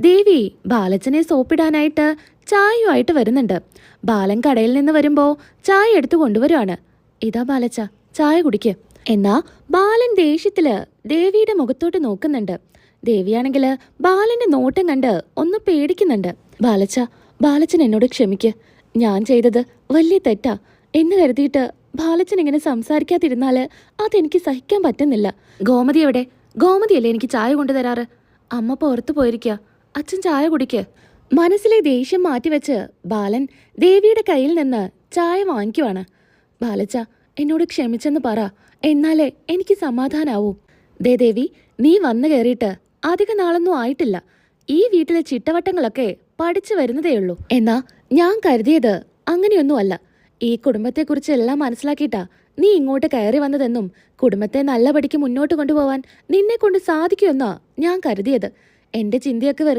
ദേവി ബാലച്ചനെ സോപ്പിടാനായിട്ട് ചായയുമായിട്ട് വരുന്നുണ്ട്. ബാലൻ കടയിൽ നിന്ന് വരുമ്പോൾ ചായ എടുത്തു കൊണ്ടുവരുവാണ്. ഇതാ ബാലച്ച ചായ കുടിക്ക്. എന്നാ ബാലൻ ദേഷ്യത്തിൽ ദേവിയുടെ മുഖത്തോട്ട് നോക്കുന്നുണ്ട്. ദേവിയാണെങ്കിൽ ബാലന്റെ നോട്ടം കണ്ട് ഒന്ന് പേടിക്കുന്നുണ്ട്. ബാലച്ച ബാലച്ചൻ എന്നോട് ക്ഷമിക്ക്. ഞാൻ ചെയ്തത് വലിയ തെറ്റാ. എന്ന് കരുതിയിട്ട് ബാലച്ചൻ ഇങ്ങനെ സംസാരിക്കാതിരുന്നാൽ അതെനിക്ക് സഹിക്കാൻ പറ്റുന്നില്ല. ഗോമതി എവിടെ? ഗോമതിയല്ലേ എനിക്ക് ചായ കൊണ്ടുതരാറ്? അമ്മ പുറത്തു പോയിരിക്കുക അച്ഛൻ ചായ കുടിക്ക്. മനസ്സിലെ ദേഷ്യം മാറ്റിവെച്ച് ബാലൻ ദേവിയുടെ കയ്യിൽ നിന്ന് ചായ വാങ്ങിക്കുവാണ്. ബാലച്ച എന്നോട് ക്ഷമിച്ചെന്ന് പറ. എന്നാലേ എനിക്ക് സമാധാനാവൂ. ദേ ദേവി നീ വന്നു കയറിയിട്ട് അധിക നാളൊന്നും ആയിട്ടില്ല. ഈ വീട്ടിലെ ചിട്ടവട്ടങ്ങളൊക്കെ പഠിച്ചു വരുന്നതേയുള്ളൂ. എന്നാ ഞാൻ കരുതിയത് അങ്ങനെയൊന്നുമല്ല. ഈ കുടുംബത്തെക്കുറിച്ച് എല്ലാം മനസ്സിലാക്കിയിട്ടാ നീ ഇങ്ങോട്ട് കയറി വന്നതെന്നും കുടുംബത്തെ നല്ലപടിക്ക് മുന്നോട്ട് കൊണ്ടുപോവാൻ നിന്നെ കൊണ്ട് സാധിക്കുമെന്നാ ഞാൻ കരുതിയത്. എന്റെ ചിന്തയൊക്കെ വെറുതെ